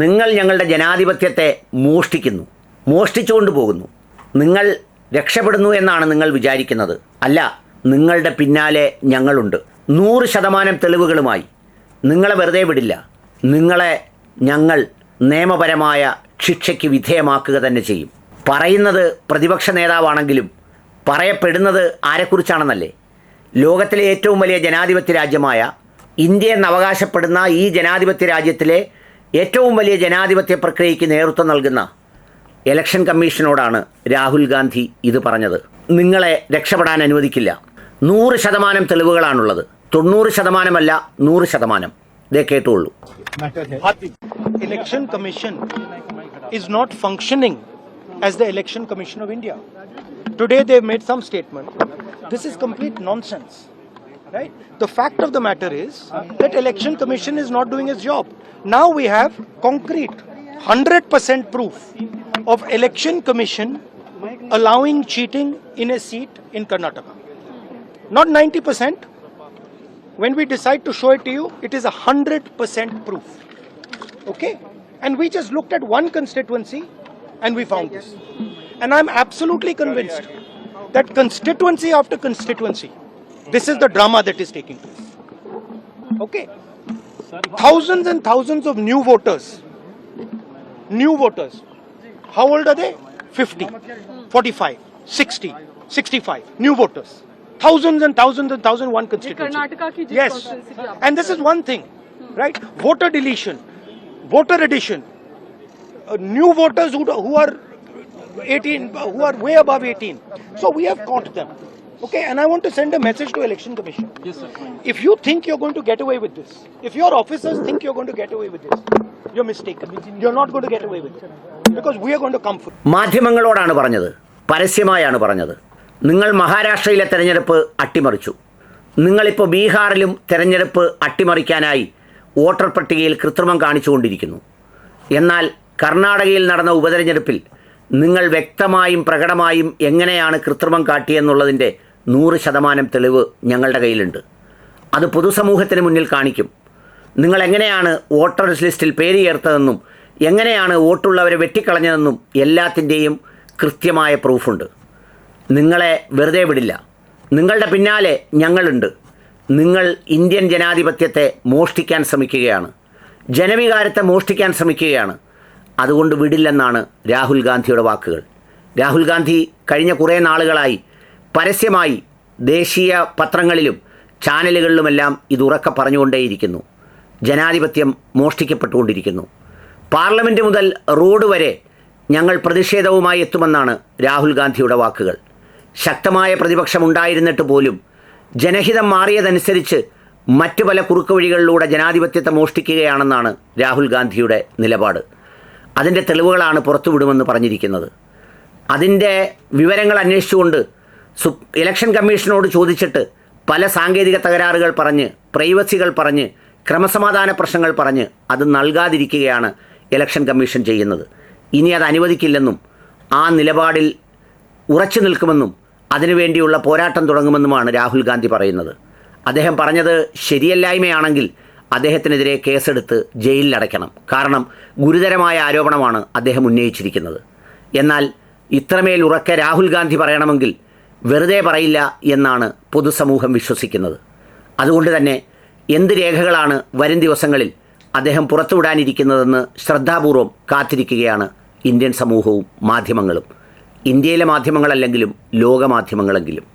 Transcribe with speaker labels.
Speaker 1: നിങ്ങൾ ഞങ്ങളുടെ ജനാധിപത്യത്തെ മോഷ്ടിക്കുന്നു മോഷ്ടിച്ചുകൊണ്ട് പോകുന്നു. നിങ്ങൾ രക്ഷപ്പെടുന്നു എന്നാണ് നിങ്ങൾ വിചാരിക്കുന്നത്. അല്ല നിങ്ങളുടെ പിന്നാലെ ഞങ്ങളുണ്ട്. നൂറ് ശതമാനം തെളിവുകളുമായി. നിങ്ങളെ വെറുതെ വിടില്ല. നിങ്ങളെ ഞങ്ങൾ നിയമപരമായ ശിക്ഷയ്ക്ക് വിധേയമാക്കുക തന്നെ ചെയ്യും. പറയുന്നത് പ്രതിപക്ഷ നേതാവാണെങ്കിലും പറയപ്പെടുന്നത് ആരെക്കുറിച്ചാണെന്നല്ലേ? ലോകത്തിലെ ഏറ്റവും വലിയ ജനാധിപത്യ രാജ്യമായ ഇന്ത്യ എന്നവകാശപ്പെടുന്ന ഈ ജനാധിപത്യ രാജ്യത്തിലെ ഏറ്റവും വലിയ ജനാധിപത്യ പ്രക്രിയയ്ക്ക് നേതൃത്വം നൽകുന്ന ഇലക്ഷൻ കമ്മീഷനോടാണ് രാഹുൽ ഗാന്ധി ഇത് പറഞ്ഞത്. നിങ്ങളെ രക്ഷപ്പെടാൻ അനുവദിക്കില്ല. നൂറ് ശതമാനം തെളിവുകളാണുള്ളത്. തൊണ്ണൂറ് ശതമാനമല്ല നൂറ് ശതമാനം. ഇതേ കേട്ടുള്ളൂ
Speaker 2: election commission is not functioning as the election commission of India today they made some statement this is complete nonsense Right? The fact of the matter is that Election Commission is not doing its job. Now we have concrete 100% proof of Election Commission allowing cheating in a seat in Karnataka. Not 90%. When we decide to show it to you, it is a 100% proof. Okay? And we just looked at one constituency and we found this. And I'm absolutely convinced that constituency after constituency, this is the drama that is taking place. Okay. Thousands and thousands of new voters. New voters. How old are they? 50, 45, 60, 65. New voters. Thousands and thousands and thousands one constituency. Yes. And this is one thing, right? Voter deletion, voter addition. Uh, new voters who, who are 18, who are way above 18. So we have caught them. Okay, and I want to send a message to Election Commission. Yes, sir. If you think you're going to get away with this, if your officers think you're going to get away with this, you're mistaken. You're not going to get away with it. Because we are going to come for
Speaker 1: മാധ്യമങ്ങളോടാണ് പറഞ്ഞത് പരസ്യമായാണ് പറഞ്ഞത് നിങ്ങൾ മഹാരാഷ്ട്രയിലെ തെരഞ്ഞെടുപ്പ് അട്ടിമറിച്ചു നിങ്ങളിപ്പോൾ ബീഹാറിലും തെരഞ്ഞെടുപ്പ് അട്ടിമറിക്കാനായി voter പട്ടികയിൽ കൃത്രിമം കാണിച്ചുകൊണ്ടിരിക്കുന്നു എന്നാൽ കർണാടകയിൽ നടന്ന ഉപതെരഞ്ഞെടുപ്പിൽ നിങ്ങൾ വ്യക്തമായും പ്രകടമായും എങ്ങനെയാണ് കൃത്രിമം കാട്ടിയെന്നുള്ളതിന്റെ നൂറ് ശതമാനം തെളിവ് ഞങ്ങളുടെ കയ്യിലുണ്ട്. അത് പൊതുസമൂഹത്തിന് മുന്നിൽ കാണിക്കും. നിങ്ങൾ എങ്ങനെയാണ് വോട്ടേഴ്സ് ലിസ്റ്റിൽ പേര് ചേർത്തതെന്നും എങ്ങനെയാണ് വോട്ടുള്ളവരെ വെട്ടിക്കളഞ്ഞതെന്നും എല്ലാത്തിന്റെയും കൃത്യമായ പ്രൂഫുണ്ട്. നിങ്ങളെ വെറുതെ വിടില്ല. നിങ്ങളുടെ പിന്നാലെ ഞങ്ങളുണ്ട്. നിങ്ങൾ ഇന്ത്യൻ ജനാധിപത്യത്തെ മോഷ്ടിക്കാൻ ശ്രമിക്കുകയാണ്. ജനവികാരത്തെ മോഷ്ടിക്കാൻ ശ്രമിക്കുകയാണ്. അതുകൊണ്ട് വിടില്ലെന്നാണ് രാഹുൽ ഗാന്ധിയുടെ വാക്കുകൾ. രാഹുൽ ഗാന്ധി കഴിഞ്ഞ കുറേ നാളുകളായി പരസ്യമായി ദേശീയ പത്രങ്ങളിലും ചാനലുകളിലുമെല്ലാം ഇത് ഉറക്കെ പറഞ്ഞുകൊണ്ടേയിരിക്കുന്നു. ജനാധിപത്യം മോഷ്ടിക്കപ്പെട്ടുകൊണ്ടിരിക്കുന്നു. പാർലമെന്റ് മുതൽ റോഡ് വരെ ഞങ്ങൾ പ്രതിഷേധവുമായി എത്തുമെന്നാണ് രാഹുൽ ഗാന്ധിയുടെ വാക്കുകൾ. ശക്തമായ പ്രതിപക്ഷമുണ്ടായിരുന്നിട്ട് പോലും ജനഹിതം മാറിയതനുസരിച്ച് മറ്റു പല കുറുക്കുവഴികളിലൂടെ ജനാധിപത്യത്തെ മോഷ്ടിക്കുകയാണെന്നാണ് രാഹുൽ ഗാന്ധിയുടെ നിലപാട്. അതിന്റെ തെളിവുകളാണ് പുറത്തുവിടുമെന്ന് പറഞ്ഞിരിക്കുന്നത്. അതിന്റെ വിവരങ്ങൾ അന്വേഷിച്ചുകൊണ്ട് ഇലക്ഷൻ കമ്മീഷനോട് ചോദിച്ചിട്ട് പല സാങ്കേതിക തകരാറുകൾ പറഞ്ഞ് പ്രൈവസികൾ പറഞ്ഞ് ക്രമസമാധാന പ്രശ്നങ്ങൾ പറഞ്ഞ് അത് നൽകാതിരിക്കുകയാണ് ഇലക്ഷൻ കമ്മീഷൻ ചെയ്യുന്നത്. ഇനി അത് അനുവദിക്കില്ലെന്നും ആ നിലപാടിൽ ഉറച്ചു നിൽക്കുമെന്നും അതിനുവേണ്ടിയുള്ള പോരാട്ടം തുടങ്ങുമെന്നുമാണ് രാഹുൽ ഗാന്ധി പറയുന്നത്. അദ്ദേഹം പറഞ്ഞത് ശരിയല്ലായ്മയാണെങ്കിൽ അദ്ദേഹത്തിനെതിരെ കേസെടുത്ത് ജയിലിലടയ്ക്കണം. കാരണം ഗുരുതരമായ ആരോപണമാണ് അദ്ദേഹം ഉന്നയിച്ചിരിക്കുന്നത്. എന്നാൽ ഇത്രമേൽ ഉറക്കെ രാഹുൽ ഗാന്ധി പറയണമെങ്കിൽ വെറുതെ പറയില്ല എന്നാണ് പൊതുസമൂഹം വിശ്വസിക്കുന്നത്. അതുകൊണ്ട് തന്നെ എന്ത് രേഖകളാണ് വരും ദിവസങ്ങളിൽ അദ്ദേഹം പുറത്തുവിടാനിരിക്കുന്നതെന്ന് ശ്രദ്ധാപൂർവം കാത്തിരിക്കുകയാണ് ഇന്ത്യൻ സമൂഹവും മാധ്യമങ്ങളും. ഇന്ത്യയിലെ മാധ്യമങ്ങളല്ലെങ്കിലും ലോകമാധ്യമങ്ങളെങ്കിലും.